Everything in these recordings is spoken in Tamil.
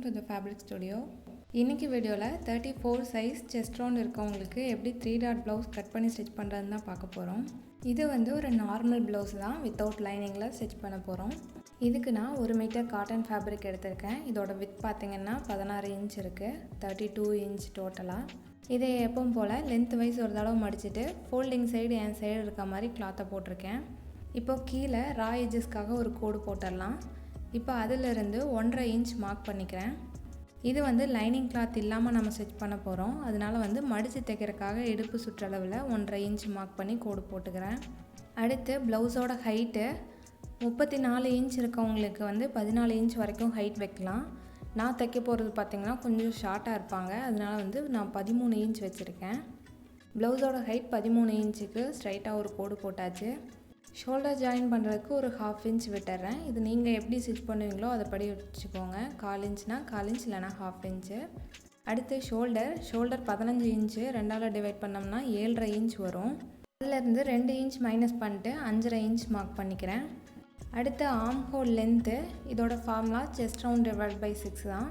Welcome to the fabric studio இன்னைக்கு வீடியோவில் thirty four size chest round இருக்கவங்களுக்கு எப்படி த்ரீ டாட் ப்ளவுஸ் கட் பண்ணி ஸ்டிச் பண்ணுறதுன்னு தான் பார்க்க போகிறோம் இது வந்து ஒரு நார்மல் ப்ளவுஸ் தான் வித்தவுட் லைனிங்கில் ஸ்டிச் பண்ண போகிறோம் இதுக்கு நான் ஒரு மீட்டர் காட்டன் ஃபேப்ரிக் எடுத்திருக்கேன். இதோட வித் பார்த்தீங்கன்னா பதினாறு இன்ச் இருக்குது தேர்ட்டி டூ இன்ச் டோட்டலாக இதை எப்பவும் போல் லென்த் வைஸ் ஒரு தடவை மடிச்சுட்டு ஃபோல்டிங் சைடு என் சைடு இருக்க மாதிரி கிளாத்தை போட்டிருக்கேன். இப்போ கீழே ரா எஜஸ்க்காக ஒரு கோடு போட்டுடலாம். இப்போ அதிலிருந்து ஒன்றரை இன்ச் மார்க் பண்ணிக்கிறேன். இது வந்து லைனிங் கிளாத் இல்லாமல் நம்ம ஸ்டிச் பண்ண போகிறோம் அதனால் வந்து மடித்து தைக்கிறதுக்காக இடுப்பு சுற்றளவில் ஒன்றரை இன்ச் மார்க் பண்ணி கோடு போட்டுக்கிறேன். அடுத்து ப்ளவுஸோட ஹைட்டு முப்பத்தி நாலு இன்ச் இருக்கவங்களுக்கு வந்து பதினாலு இன்ச் வரைக்கும் ஹைட் வைக்கலாம். நான் தைக்க போகிறது பார்த்திங்கன்னா கொஞ்சம் ஷார்ட்டாக இருப்பாங்க. அதனால் வந்து நான் பதிமூணு இன்ச் வச்சுருக்கேன். ப்ளவுஸோட ஹைட் பதிமூணு இன்ச்சுக்கு ஸ்ட்ரைட்டாக ஒரு கோடு போட்டாச்சு. ஷோல்டர் ஜாயின் பண்ணுறதுக்கு ஒரு ஹாஃப் இன்ச் விட்டுறேன். இது நீங்கள் எப்படி ஸ்டிச் பண்ணுவீங்களோ அதை படி வச்சுக்கோங்க. கால் இன்ச்னால் கால் இன்ச் இல்லைனா ஹாஃப் இன்ச்சு அடுத்து ஷோல்டர் ஷோல்டர் பதினஞ்சு இன்ச்சு ரெண்டால் டிவைட் பண்ணோம்னா ஏழரை இன்ச் வரும். அதுலேருந்து ரெண்டு இன்ச் மைனஸ் பண்ணிட்டு அஞ்சரை இன்ச் மார்க் பண்ணிக்கிறேன். அடுத்து ஆம் ஹோல் லென்த்து இதோட formula chest round divide by six தான்.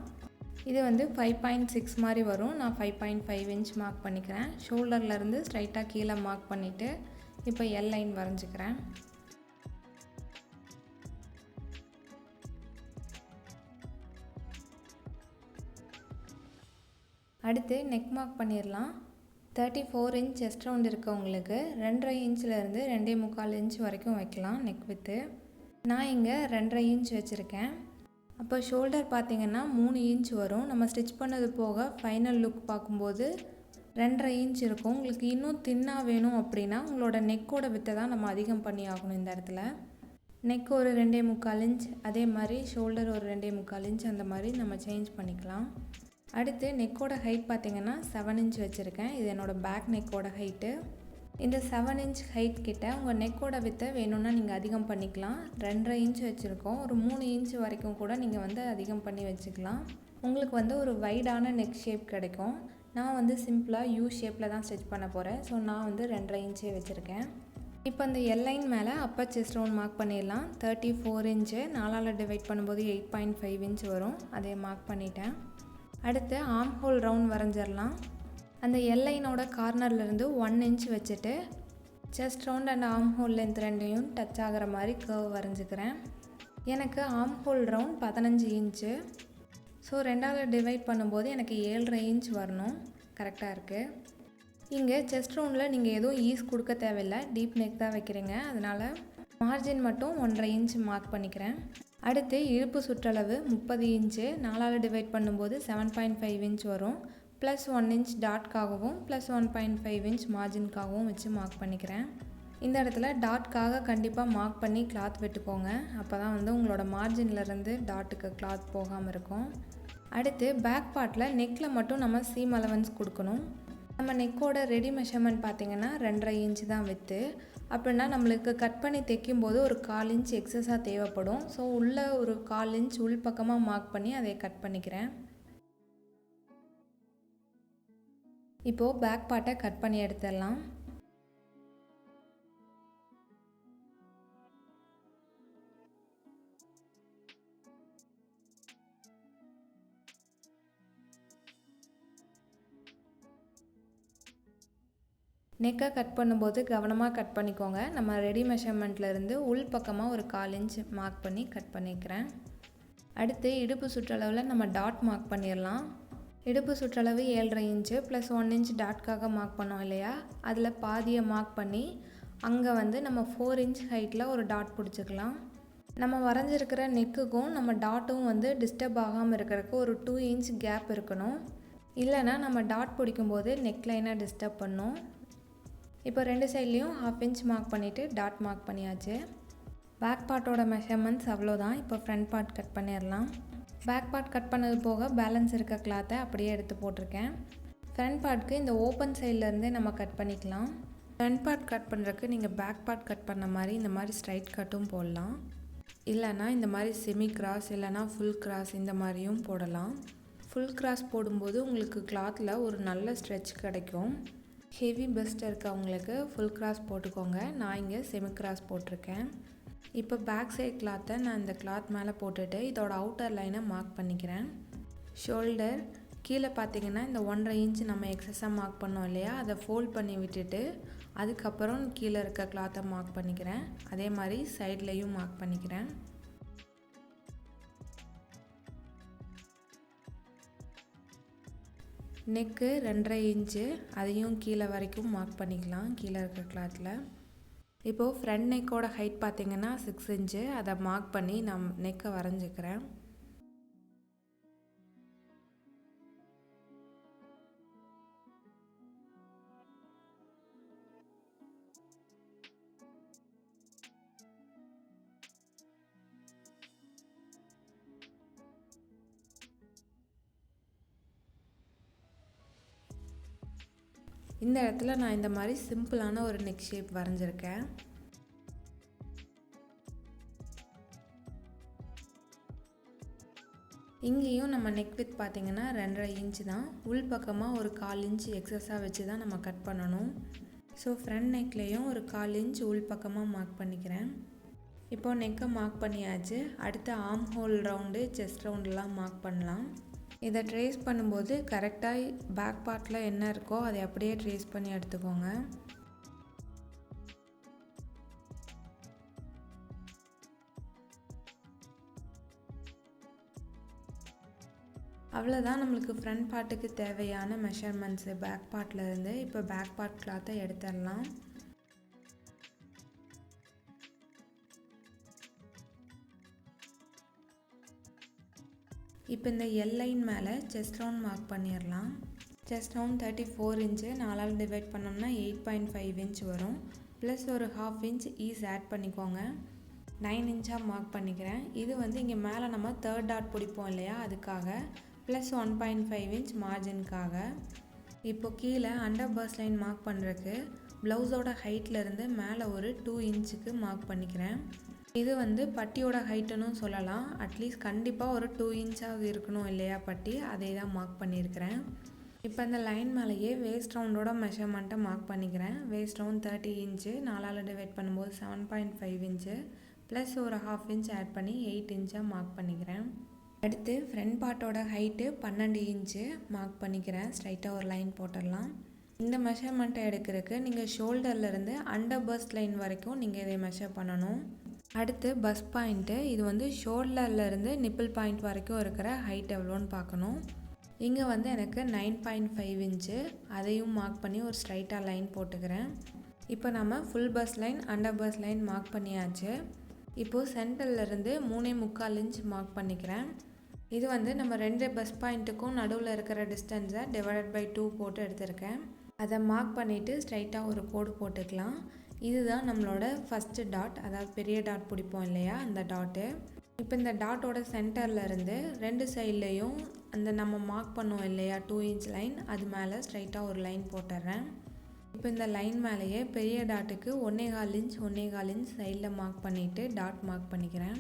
இது வந்து ஃபைவ் பாயிண்ட் சிக்ஸ் மாதிரி வரும். நான் five point five inch mark பண்ணிக்கிறேன். ஷோல்டர்லேருந்து ஸ்ட்ரைட்டாக கீழே மார்க் பண்ணிவிட்டு இப்போ எல் லைன் வரைஞ்சிக்கிறேன். அடுத்து நெக் மார்க் பண்ணிடலாம் thirty four inch chest round இருக்கவங்களுக்கு ரெண்டரை இன்ச்சிலேருந்து ரெண்டே முக்கால் இன்ச் வரைக்கும் வைக்கலாம் நெக் வித்து நான் இங்கே ரெண்டரை இன்ச் வச்சுருக்கேன். அப்போ ஷோல்டர் பார்த்திங்கன்னா மூணு இன்ச் வரும். நம்ம ஸ்டிச் பண்ணது போக ஃபைனல் லுக் பார்க்கும்போது ரெண்டரை இன்ச் இருக்கும். உங்களுக்கு இன்னும் தின்னாக வேணும் அப்படின்னா உங்களோட நெக்கோட வித்தை தான் நம்ம அதிகம் பண்ணி ஆகணும் இந்த இடத்துல. நெக் ஒரு ரெண்டே முக்கால் இன்ச் அதே மாதிரி ஷோல்டர் ஒரு ரெண்டே முக்கால் இன்ச் அந்த மாதிரி நம்ம சேஞ்ச் பண்ணிக்கலாம். அடுத்து நெக்கோட ஹைட் பார்த்திங்கன்னா செவன் இன்ச் வச்சுருக்கேன். இது என்னோடய பேக் நெக்கோட ஹைட்டு இந்த செவன் இன்ச் ஹைட் கிட்ட உங்கள் நெக்கோட வித்தை வேணும்னா நீங்கள் அதிகம் பண்ணிக்கலாம். ரெண்டரை இன்ச் வச்சுருக்கோம். ஒரு மூணு இன்ச் வரைக்கும் கூட நீங்கள் வந்து அதிகம் பண்ணி வச்சுக்கலாம். உங்களுக்கு வந்து ஒரு வைடான நெக் ஷேப் கிடைக்கும். நான் வந்து சிம்பிளாக யூ ஷேப்பில் தான் ஸ்டிச் பண்ண போகிறேன் ஸோ நான் வந்து ரெண்டரை இன்ச்சே வச்சுருக்கேன். இப்போ அந்த எல்லைன் மேலே அப்பர் செஸ்ட் ரவுண்ட் மார்க் பண்ணிடலாம். தேர்ட்டி ஃபோர் இன்ச்சு நாலால் டிவைட் பண்ணும்போது எயிட் பாயிண்ட் ஃபைவ் இன்ச் வரும். அதே மார்க் பண்ணிட்டேன். அடுத்து ஆம் ஹோல் ரவுண்ட் வரைஞ்சிடலாம். அந்த எல்லைனோட கார்னர்லேருந்து ஒன் இன்ச் வச்சுட்டு chest round and arm hole length ரெண்டையும் டச் ஆகிற மாதிரி கர்வ் வரைஞ்சிக்கிறேன். எனக்கு ஆம் ஹோல் ரவுண்ட் பதினஞ்சு இன்ச்சு ஸோ ரெண்டாவது டிவைட் பண்ணும்போது எனக்கு ஏழரை இன்ச் வரணும். கரெக்டாக இருக்குது இங்கே செஸ்ட் ரவுண்டில் நீங்கள் எதுவும் ஈஸ் கொடுக்க தேவையில்லை. டீப் நெக் தான் வைக்கிறீங்க. அதனால் மார்ஜின் மட்டும் ஒன்றரை இன்ச் மார்க் பண்ணிக்கிறேன். அடுத்து இழுப்பு சுற்றளவு முப்பது இன்ச்சு நாலாவது டிவைட் பண்ணும்போது செவன் பாயிண்ட் ஃபைவ் இன்ச் வரும். Plus one inch டாட்காகவும் plus one point five inch மார்ஜின்காகவும் வச்சு மார்க் பண்ணிக்கிறேன். இந்த இடத்துல டாட்காக கண்டிப்பாக மார்க் பண்ணி கிளாத் விட்டுக்கோங்க. அப்போ தான் வந்து உங்களோட மார்ஜின்லேருந்து டாட்டுக்கு கிளாத் போகாமல் இருக்கும். அடுத்து பேக் பார்ட்டில் நெக்கில் மட்டும் நம்ம சீம் அலவன்ஸ் கொடுக்கணும். நம்ம நெக்கோட ரெடி மெஷர்மெண்ட் பார்த்திங்கன்னா ரெண்டரை இன்ச் தான் விற்று அப்படின்னா நம்மளுக்கு கட் பண்ணி தைக்கும்போது ஒரு கால் இன்ச் எக்ஸஸாக தேவைப்படும். ஸோ உள்ளே ஒரு கால் இன்ச் உள் பக்கமாக மார்க் பண்ணி அதை கட் பண்ணிக்கிறேன். இப்போது பேக் பார்ட்டை கட் பண்ணி எடுத்துடலாம். நெக்கை கட் பண்ணும்போது கவனமாக கட் பண்ணிக்கோங்க. நம்ம ரெடி மெஷர்மெண்ட்லேருந்து உள் பக்கமாக ஒரு கால் இன்ச் மார்க் பண்ணி கட் பண்ணிக்கிறேன். அடுத்து இடுப்பு சுற்றளவில் நம்ம டாட் மார்க் பண்ணிடலாம் இடுப்பு சுற்றளவு ஏழரை இன்ச்சு ப்ளஸ் ஒன் இன்ச் டாட்காக மார்க் பண்ணோம் இல்லையா? அதில் பாதியை மார்க் பண்ணி அங்கே வந்து நம்ம ஃபோர் இன்ச் ஹைட்டில் ஒரு டாட் பிடிச்சிக்கலாம். நம்ம வரைஞ்சிருக்கிற நெக்குக்கும் நம்ம டாட்டும் வந்து டிஸ்டர்ப் ஆகாமல் இருக்கிறதுக்கு ஒரு டூ இன்ச் கேப் இருக்கணும். இல்லைனா நம்ம டாட் பிடிக்கும்போது நெக் லைனாக டிஸ்டர்ப் பண்ணும். இப்போ ரெண்டு சைட்லேயும் ஹாஃப் இன்ச் மார்க் பண்ணிவிட்டு டாட் மார்க் பண்ணியாச்சு. பேக் பார்ட்டோட மெஷர்மெண்ட்ஸ் அவ்வளோதான் இப்போ ஃப்ரண்ட் பார்ட் கட் பண்ணிடலாம். பேக் பார்ட் கட் பண்ணது போக பேலன்ஸ் இருக்க கிளாத்தை அப்படியே எடுத்து போட்டிருக்கேன். ஃப்ரண்ட் பார்ட்க்கு இந்த ஓப்பன் சைட்லேருந்தே நம்ம கட் பண்ணிக்கலாம். ஃப்ரண்ட் பார்ட் கட் பண்ணுறதுக்கு நீங்கள் பேக் பார்ட் கட் பண்ண மாதிரி இந்த மாதிரி ஸ்ட்ரைட் கட்டும் போடலாம். இல்லைனா இந்த மாதிரி செமி கிராஸ் இல்லைனா ஃபுல் கிராஸ் இந்த மாதிரியும் போடலாம். ஃபுல் கிராஸ் போடும்போது உங்களுக்கு கிளாத்தில் ஒரு நல்ல ஸ்ட்ரெச் கிடைக்கும். ஹெவி பெஸ்ட் இருக்கவங்களுக்கு ஃபுல் கிராஸ் போட்டுக்கோங்க. நான் இங்கே செமி கிராஸ் போட்டிருக்கேன். இப்போ பேக் சைட் கிளாத்தை நான் இந்த கிளாத் மேலே போட்டுட்டு இதோட அவுட்டர் லைனை மார்க் பண்ணிக்கிறேன். ஷோல்டர் கீழே பார்த்தீங்கன்னா இந்த ஒன்றரை இன்ச் நம்ம எக்ஸஸாக மார்க் பண்ணோம் இல்லையா? அதை ஃபோல்ட் பண்ணி விட்டுட்டு அதுக்கப்புறம் கீழே இருக்க கிளாத்தை மார்க் பண்ணிக்கிறேன். அதே மாதிரி சைட்லேயும் மார்க் பண்ணிக்கிறேன். நெக்கு ரெண்டரை இன்ச்சு அதையும் கீழே வரைக்கும் மார்க் பண்ணிக்கலாம் கீழே இருக்கிற கிளாத்தில் இப்போது ஃப்ரண்ட் நெக்கோட ஹைட் பார்த்திங்கன்னா சிக்ஸ் இன்ச்சு அதை மார்க் பண்ணி நான் நெக்கை வரைஞ்சிக்கிறேன். இந்த இடத்துல நான் இந்த மாதிரி சிம்பிளான ஒரு நெக் ஷேப் வரைஞ்சிருக்கேன். இங்கேயும் நம்ம நெக் வித் பார்த்திங்கன்னா ரெண்டரை இன்ச்சு தான். உள் பக்கமாக ஒரு கால் இன்ச் எக்ஸஸாக வச்சு தான் நம்ம கட் பண்ணணும். ஸோ ஃப்ரண்ட் நெக்லேயும் ஒரு கால் இன்ச் உள் பக்கமாக மார்க் பண்ணிக்கிறேன். இப்போது நெக்கை மார்க் பண்ணியாச்சு. அடுத்து ஆம் ஹோல் ரவுண்டு செஸ்ட் ரவுண்டெலாம் மார்க் பண்ணலாம். இதை ட்ரேஸ் பண்ணும்போது கரெக்டாக பேக் பார்ட்டில் என்ன இருக்கோ அதை அப்படியே ட்ரேஸ் பண்ணி எடுத்துக்கோங்க. அவ்வளோதான் நம்மளுக்கு ஃப்ரண்ட் பார்ட்டுக்கு தேவையான மெஷர்மெண்ட்ஸு பேக் பார்ட்லேருந்து இப்போ பேக் பார்ட் கிளாத்தை எடுத்துடலாம். இப்போ இந்த எல் லைன் மேலே செஸ்ட் ரவுண்ட் மார்க் பண்ணிடலாம். Chest round thirty four inch நாலால் divide பண்ணோம்னா எயிட் பாயிண்ட் ஃபைவ் இன்ச் வரும். ப்ளஸ் ஒரு ஹாஃப் இன்ச் ஈஸ் ஆட் பண்ணிக்கோங்க. நைன் இன்ச்சாக மார்க் பண்ணிக்கிறேன். இது வந்து இங்கே மேலே நம்ம தேர்ட் டாட் பிடிப்போம் இல்லையா? அதுக்காக. Plus one point five inch மார்ஜினுக்காக இப்போ கீழே அண்டர் பர்ஸ் லைன் மார்க் பண்ணுறதுக்கு ப்ளவுஸோட ஹைட்லேருந்து மேலே ஒரு டூ இன்ச்சுக்கு மார்க் பண்ணிக்கிறேன். இது வந்து பட்டியோட ஹைட்டுன்னு சொல்லலாம். அட்லீஸ்ட் கண்டிப்பாக ஒரு டூ இன்ச்சாவது இருக்கணும் இல்லையா பட்டி? அதே தான் மார்க் பண்ணியிருக்கிறேன் இப்போ இந்த லைன் மேலேயே வேஸ்ட் ரவுண்டோட மெஷர்மெண்ட்டை மார்க் பண்ணிக்கிறேன். வேஸ்ட் ரவுண்ட் தேர்ட்டி இன்ச்சு நாலால் டிவைட் பண்ணும்போது seven point five inch plus ஒரு ஹாஃப் இன்ச் ஆட் பண்ணி எயிட் இன்ச்சாக மார்க் பண்ணிக்கிறேன். அடுத்து ஃப்ரண்ட் பார்ட்டோட ஹைட்டு பன்னெண்டு இன்ச்சு மார்க் பண்ணிக்கிறேன். ஸ்ட்ரைட்டாக ஒரு லைன் போட்டுடலாம். இந்த மெஷர்மெண்ட்டை எடுக்கிறதுக்கு நீங்கள் ஷோல்டர்லேருந்து அண்டர் பர்ஸ்ட் லைன் வரைக்கும் நீங்கள் இதை மெஷர் பண்ணணும். அடுத்து பஸ் பாயிண்ட்டு இது வந்து ஷோல்டர்லேருந்து நிப்பிள் பாயிண்ட் வரைக்கும் இருக்கிற ஹைட் எவ்வளோன்னு பார்க்கணும். இங்கே வந்து எனக்கு நைன் பாயிண்ட் ஃபைவ் இன்ச்சு அதையும் மார்க் பண்ணி ஒரு ஸ்ட்ரைட்டாக லைன் போட்டுக்கிறேன். இப்போ நம்ம full bust line under bust line mark பண்ணியாச்சு. இப்போது சென்டர்லேருந்து மூணே முக்கால் இன்ச் மார்க் பண்ணிக்கிறேன். இது வந்து நம்ம ரெண்டு பஸ் பாயிண்ட்டுக்கும் நடுவில் இருக்கிற டிஸ்டன்ஸை டிவைடட் பை டூ போட்டு எடுத்திருக்கேன். அதை மார்க் பண்ணிவிட்டு ஸ்ட்ரைட்டாக ஒரு கோடு போட்டுக்கலாம். இதுதான் நம்மளோட ஃபஸ்ட்டு டாட் அதாவது பெரிய டாட் பிடிப்போம் இல்லையா அந்த டாட்டு இப்போ இந்த டாட்டோட சென்டரில் இருந்து ரெண்டு சைட்லேயும் அந்த நம்ம மார்க் பண்ணோம் இல்லையா டூ இன்ச் லைன் அது மேலே ஸ்ட்ரைட்டாக ஒரு லைன் போட்டுடுறேன் இப்போ இந்த லைன் மேலேயே பெரிய டாட்டுக்கு ஒன்னே கால் இன்ச் ஒன்னே கால் இன்ச் சைடில் மார்க் பண்ணிவிட்டு டாட் மார்க் பண்ணிக்கிறேன்.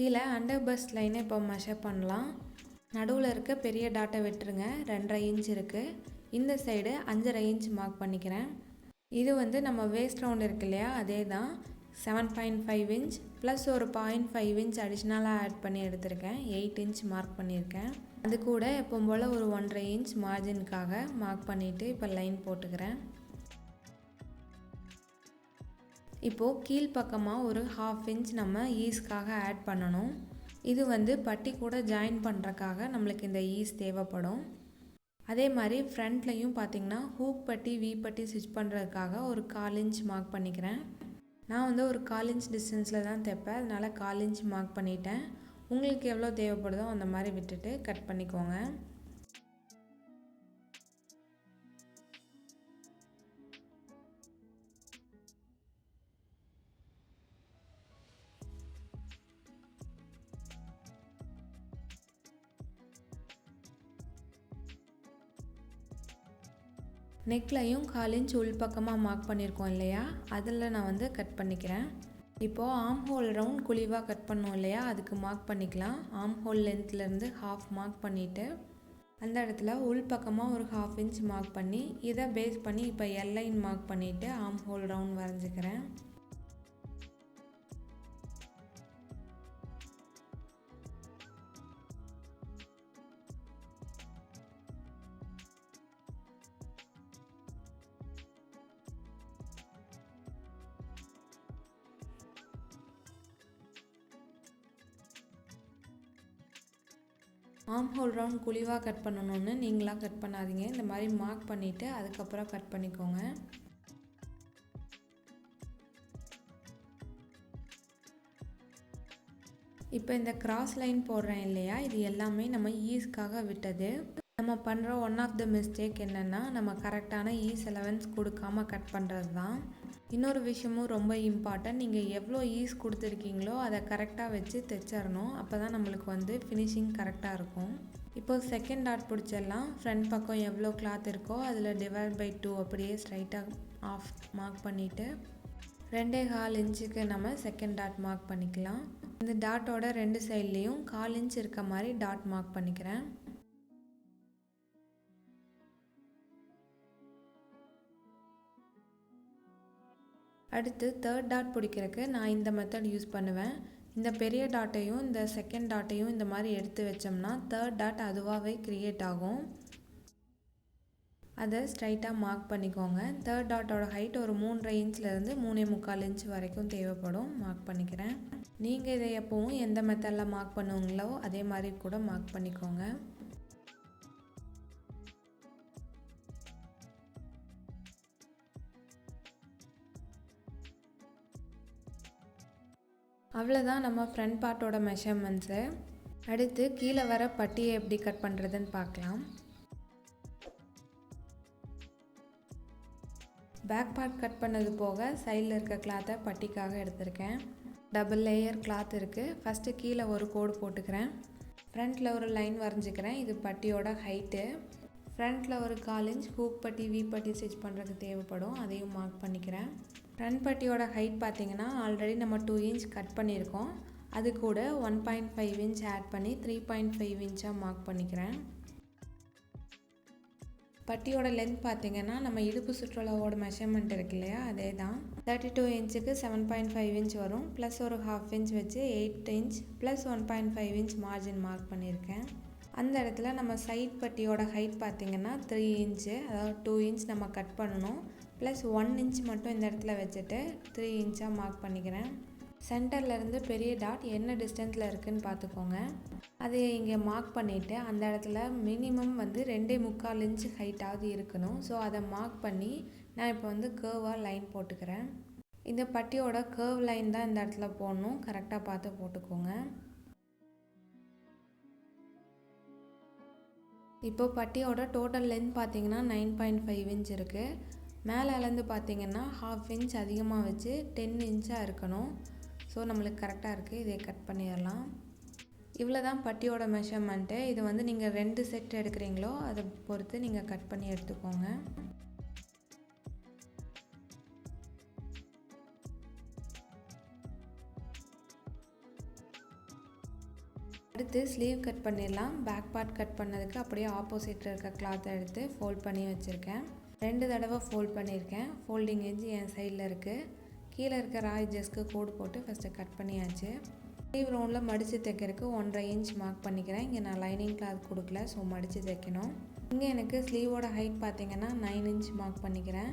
கீழே அண்டர் பஸ் லைனை இப்போ மெஷர் பண்ணலாம். நடுவில் இருக்க பெரிய டாட்டை விட்டுருங்க. ரெண்டரை இன்ச் இருக்குது இந்த சைடு அஞ்சரை இன்ச் மார்க் பண்ணிக்கிறேன். இது வந்து நம்ம வேஸ்ட் ரவுண்ட் இருக்கு இல்லையா? அதே தான் seven point five inch plus ஒரு பாயிண்ட் ஃபைவ் இன்ச் அடிஷ்னலாக ஆட் பண்ணி எடுத்திருக்கேன். எயிட் இன்ச் மார்க் பண்ணியிருக்கேன். அது கூட எப்போ போல் ஒரு ஒன்றரை இன்ச் மார்ஜினுக்காக மார்க் பண்ணிவிட்டு இப்போ லைன் போட்டுக்கிறேன். இப்போது கீழ்ப்பக்கமாக ஒரு ஹாஃப் இன்ச் நம்ம ஈஸ்க்காக ஆட் பண்ணணும். இது வந்து பட்டி கூட ஜாயின் பண்ணுறக்காக நம்மளுக்கு இந்த ஈஸ் தேவைப்படும். அதே மாதிரி ஃப்ரண்ட்லையும் பார்த்திங்கன்னா ஹூக் பட்டி வீ பட்டி ஸ்டிச் பண்ணுறதுக்காக ஒரு கால் இன்ச் மார்க் பண்ணிக்கிறேன். நான் வந்து ஒரு கால் இன்ச் டிஸ்டன்ஸில் தான் தைப்பேன். அதனால் கால் இன்ச் மார்க் பண்ணிட்டேன். உங்களுக்கு எவ்வளோ தேவைப்படுதோ அந்த மாதிரி விட்டுட்டு கட் பண்ணிக்கோங்க. நெக்லையும் காலின்ச் இன்ச் உள் பக்கமாக மார்க் பண்ணியிருக்கோம் இல்லையா? அதில் நான் வந்து கட் பண்ணிக்கிறேன். இப்போது ஆம் ஹோல் ரவுண்ட் குழிவாக கட் பண்ணோம் இல்லையா? அதுக்கு மார்க் பண்ணிக்கலாம். ஆம் ஹோல் லென்த்லேருந்து ஹாஃப் மார்க் பண்ணிவிட்டு அந்த இடத்துல உள் பக்கமாக ஒரு ஹாஃப் இன்ச் மார்க் பண்ணி இதை பேஸ் பண்ணி இப்போ எல்லைன் மார்க் பண்ணிவிட்டு ஆம் ஹோல் ரவுண்ட் வரைஞ்சிக்கிறேன். ஆம் ஹோல் ரவுண்ட் குழிவாக கட் பண்ணணுன்னு நீங்களாம் கட் பண்ணாதீங்க. இந்த மாதிரி மார்க் பண்ணிவிட்டு அதுக்கப்புறம் கட் பண்ணிக்கோங்க. இப்போ இந்த கிராஸ் லைன் போடுறேன் இல்லையா? இது எல்லாமே நம்ம ஈஸ்க்காக விட்டது. நம்ம பண்ணுற ஒன் ஆஃப் த மிஸ்டேக் என்னென்னா நம்ம கரெக்டான ஈஸ் அலவன்ஸ் கொடுக்காம கட் பண்ணுறது தான் இன்னொரு விஷயமும் ரொம்ப இம்பார்ட்டன்ட் நீங்கள் எவ்வளோ ஈஸ் கொடுத்துருக்கீங்களோ அதை கரெக்டாக வச்சு தைச்சிடணும் அப்போ தான் நம்மளுக்கு வந்து ஃபினிஷிங் கரெக்டாக இருக்கும். இப்போ செகண்ட் டாட் பிடிச்சிடலாம் ஃப்ரண்ட் பக்கம் எவ்வளோ கிளாத் இருக்கோ அதில் டிவைட் பை டூ அப்படியே ஸ்ட்ரைட்டாக ஆஃப் மார்க் பண்ணிவிட்டு ரெண்டே கால் இன்ச்சுக்கு நம்ம செகண்ட் டாட் மார்க் பண்ணிக்கலாம். இந்த டாட்டோட ரெண்டு சைட்லேயும் கால் இன்ச் இருக்க மாதிரி டாட் மார்க் பண்ணிக்கிறேன். அடுத்து தேர்ட் டாட் பிடிக்கிறதுக்கு நான் இந்த மெத்தட் யூஸ் பண்ணுவேன். இந்த பெரிய டாட்டையும் இந்த செகண்ட் டாட்டையும் இந்த மாதிரி எடுத்து வச்சோம்னா தேர்ட் டாட் அதுவாகவே க்ரியேட் ஆகும். அதை ஸ்ட்ரைட்டாக மார்க் பண்ணிக்கோங்க. தேர்ட் டாட்டோட ஹைட் ஒரு மூன்றரை இன்ச்லேருந்து மூணே முக்கால் இன்ச் வரைக்கும் தேவைப்படும். மார்க் பண்ணிக்கிறேன். நீங்கள் இதை எப்போவும் எந்த மெத்தடில் மார்க் பண்ணுவீங்களோ அதே மாதிரி கூட மார்க் பண்ணிக்கோங்க. அவ்வளோதான் நம்ம ஃப்ரண்ட் பார்ட்டோட மெஷர்மெண்ட்ஸு அடுத்து கீழே வர பட்டியை எப்படி கட் பண்ணுறதுன்னு பார்க்கலாம். பேக் பார்ட் கட் பண்ணது போக சைடில் இருக்க கிளாத்தை பட்டிக்காக எடுத்திருக்கேன். டபுள் லேயர் கிளாத் இருக்குது ஃபஸ்ட்டு கீழே ஒரு கோடு போட்டுக்கிறேன். ஃப்ரண்ட்டில் ஒரு லைன் வரைஞ்சிக்கிறேன். இது பட்டியோட ஹைட்டு ஃப்ரண்ட்டில் ஒரு கால் இன்ச் ஹூக் பட்டி வீ பட்டி ஸ்டிச் பண்ணுறதுக்கு தேவைப்படும். அதையும் மார்க் பண்ணிக்கிறேன். ஃப்ரண்ட் பட்டியோட ஹைட் பார்த்திங்கன்னா ஆல்ரெடி நம்ம டூ இன்ச் கட் பண்ணியிருக்கோம். அது கூட one point five inch add பண்ணி த்ரீ பாயிண்ட் ஃபைவ் இன்ச்சாக மார்க் பண்ணிக்கிறேன். பட்டியோட லென்த் பார்த்தீங்கன்னா நம்ம இடுப்பு சுற்றுலாவோட மெஷர்மெண்ட் இருக்கு இல்லையா அதே தான் தேர்ட்டி டூ இன்ச்சுக்கு செவன் பாயிண்ட் ஃபைவ் இன்ச் வரும். ப்ளஸ் ஒரு ஹாஃப் இன்ச் வச்சு eight inch plus one point five inch margin mark பண்ணியிருக்கேன். அந்த இடத்துல நம்ம சைட் பட்டியோட ஹைட் பார்த்திங்கன்னா த்ரீ இன்ச்சு அதாவது டூ இன்ச் நம்ம கட் பண்ணணும். ப்ளஸ் ஒன் இன்ச் மட்டும் இந்த இடத்துல வச்சுட்டு த்ரீ இன்ச்சாக மார்க் பண்ணிக்கிறேன். சென்டர்லேருந்து பெரிய டாட் என்ன டிஸ்டன்ஸில் இருக்குதுன்னு பார்த்துக்கோங்க. அதை இங்கே மார்க் பண்ணிவிட்டு அந்த இடத்துல மினிமம் வந்து ரெண்டே முக்கால் இன்ச் ஹைட்டாவது இருக்கணும். ஸோ அதை மார்க் பண்ணி நான் இப்போ வந்து கேர்வாக லைன் போட்டுக்கிறேன். இந்த பட்டியோட கேர்வ் லைன் தான் இந்த இடத்துல போடணும். கரெக்டாக பார்த்து போட்டுக்கோங்க. இப்போது பட்டியோட டோட்டல் லென்த் பார்த்தீங்கன்னா நைன் பாயிண்ட் ஃபைவ் இன்ச் இருக்குது மேலே அளந்து பார்த்தீங்கன்னா ஹாஃப் இன்ச் அதிகமாக வச்சு டென் இன்ச்சாக இருக்கணும். ஸோ நம்மளுக்கு கரெக்டாக இருக்குது இதை கட் பண்ணிடலாம். இவ்வளோ தான் பட்டியோட மெஷர்மெண்ட்டு இது வந்து நீங்கள் ரெண்டு செட் எடுக்கிறீங்களோ அதை பொறுத்து நீங்கள் கட் பண்ணி எடுத்துக்கோங்க. அடுத்து ஸ்லீவ் கட் பண்ணிடலாம். பேக் பார்ட் கட் பண்ணதுக்கு அப்படியே ஆப்போசிட்டில் இருக்க கிளாத்தை எடுத்து ஃபோல்ட் பண்ணி வச்சுருக்கேன். ரெண்டு தடவை ஃபோல்ட் பண்ணியிருக்கேன். ஃபோல்டிங் எஞ்சி என் சைடில் இருக்குது கீழே இருக்க ராய் ஜஸ்க்கு கோடு போட்டு ஃபஸ்ட்டு கட் பண்ணியாச்சு. ஸ்லீவ் ரவுண்டில் மடித்து தைக்கிறதுக்கு ஒன்றரை இன்ச் மார்க் பண்ணிக்கிறேன். இங்கே நான் லைனிங் கிளாத் கொடுக்கல ஸோ மடித்து தைக்கணும். இங்கே எனக்கு ஸ்லீவோட ஹைட் பார்த்திங்கன்னா நைன் இன்ச் மார்க் பண்ணிக்கிறேன்.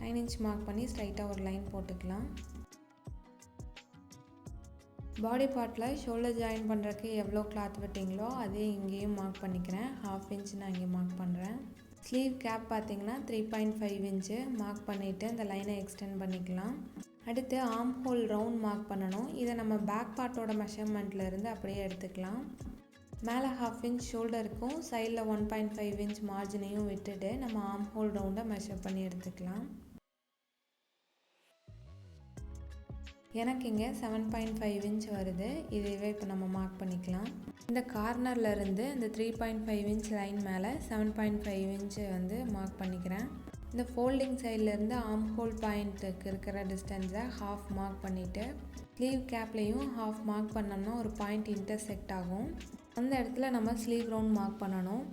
நைன் இன்ச் மார்க் பண்ணி ஸ்ட்ரைட்டாக ஒரு லைன் போட்டுக்கலாம். பாடி பார்ட்டில் ஷோல்டர் ஜாயின் பண்ணுறதுக்கு எவ்வளோ கிளாத் விட்டிங்களோ அதே இங்கேயும் மார்க் பண்ணிக்கிறேன். ஹாஃப் இன்ச் நான் இங்கே மார்க் பண்ணுறேன் ஸ்லீவ் கேப் பார்த்தீங்கன்னா three point five inch mark பண்ணிவிட்டு இந்த லைனை எக்ஸ்டெண்ட் பண்ணிக்கலாம். அடுத்து ஆம் ஹோல் ரவுண்ட் மார்க் பண்ணணும். இதை நம்ம பேக் பார்ட்டோட மெஷர்மெண்ட்லேருந்து அப்படியே எடுத்துக்கலாம். மேலே ஹாஃப் இன்ச் ஷோல்டருக்கும் சைடில் ஒன் பாயிண்ட் ஃபைவ் இன்ச் மார்ஜினையும் விட்டுட்டு நம்ம ஆம் ஹோல் ரவுண்டை மெஷர் பண்ணி எடுத்துக்கலாம். எனக்கு இங்கே செவன் பாயிண்ட் ஃபைவ் இன்ச் வருது. இதுவே இப்போ நம்ம மார்க் பண்ணிக்கலாம். இந்த கார்னர்லேருந்து இந்த three point five inch line மேலே செவன் பாயிண்ட் ஃபைவ் இன்ச்சு வந்து மார்க் பண்ணிக்கிறேன். இந்த ஃபோல்டிங் சைட்லேருந்து ஆம் ஹோல் பாயிண்ட்டுக்கு இருக்கிற டிஸ்டன்ஸை ஹாஃப் மார்க் பண்ணிவிட்டு ஸ்லீவ் கேப்லேயும் ஹாஃப் மார்க் பண்ணோம்னா ஒரு பாயிண்ட் இன்டர்செக்ட் ஆகும். அந்த இடத்துல நம்ம ஸ்லீவ் ரவுண்ட் மார்க் பண்ணணும்.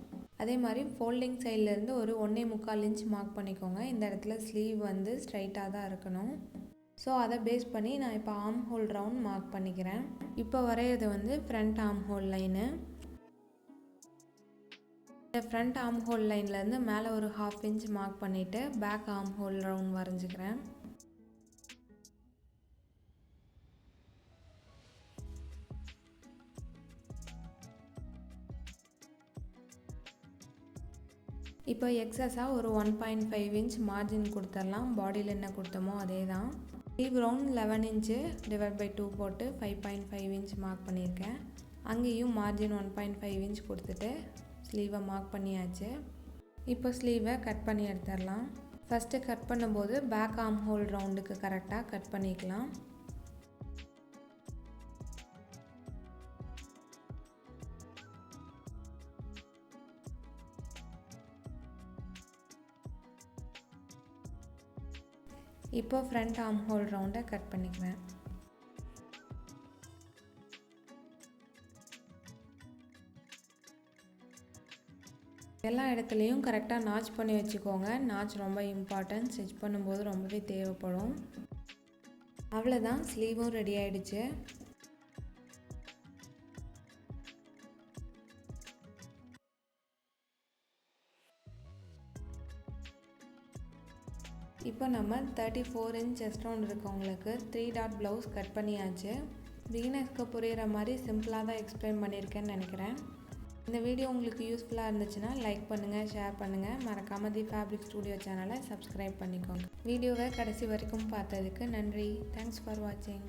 அதே மாதிரி ஃபோல்டிங் சைட்லேருந்து ஒரு ஒன்றே முக்கால் இன்ச் மார்க் பண்ணிக்கோங்க. இந்த இடத்துல ஸ்லீவ் வந்து ஸ்ட்ரைட்டாக தான் இருக்கணும். ஸோ அதை பேஸ் பண்ணி நான் இப்போ ஆர்ம் ஹோல் ரவுண்ட் மார்க் பண்ணிக்கிறேன். இப்போ வரைகிறது வந்து ஃப்ரண்ட் ஆர்ம் ஹோல் லைனு இந்த ஃப்ரண்ட் ஆர்ம் ஹோல் லைன்லேருந்து மேலே ஒரு ஹாஃப் இன்ச் மார்க் பண்ணிவிட்டு பேக் ஆர்ம் ஹோல் ரவுண்ட் வரைஞ்சிக்கிறேன். இப்போ எக்ஸஸாக ஒரு one point five inch margin கொடுத்துடலாம் பாடியில் என்ன கொடுத்தோமோ அதே தான் round eleven inch divide by two போட்டு five point five inch mark பண்ணியிருக்கேன். அங்கேயும் margin one point five inch கொடுத்துட்டு ஸ்லீவை மார்க் பண்ணியாச்சு. இப்போ ஸ்லீவை கட் பண்ணி எடுத்துடலாம். ஃபஸ்ட்டு கட் பண்ணும்போது பேக் ஆம் ஹோல் ரவுண்டுக்கு கரெக்டாக கட் பண்ணிக்கலாம். இப்போ ஃப்ரண்ட் ஆர்ம் ஹோல் ரவுண்டை கட் பண்ணிக்குவேன். எல்லா இடத்துலையும் கரெக்டாக நாச் பண்ணி வச்சுக்கோங்க. நாச் ரொம்ப இம்பார்ட்டன்ட் ஸ்டிச் பண்ணும்போது ரொம்பவே தேவைப்படும். அவ்வளோதான் ஸ்லீவும் ரெடி ஆகிடுச்சு இப்போ நம்ம தேர்ட்டி ஃபோர் இன்ச் செஸ்ட் இருக்கவங்களுக்கு த்ரீ டாட் ப்ளவுஸ் கட் பண்ணியாச்சு. பிகினர்ஸ்க்கு புரிகிற மாதிரி சிம்பிளாக தான் எக்ஸ்பிளைன் பண்ணியிருக்கேன்னு நினைக்கிறேன். இந்த வீடியோ உங்களுக்கு யூஸ்ஃபுல்லாக இருந்துச்சுன்னா லைக் பண்ணுங்கள் ஷேர் பண்ணுங்கள் மறக்காமல் தி ஃபேப்ரிக் ஸ்டூடியோ சேனலை சப்ஸ்கிரைப் பண்ணிக்கோங்க. வீடியோவை கடைசி வரைக்கும் பார்த்ததுக்கு நன்றி. தேங்க்ஸ் ஃபார் வாட்சிங்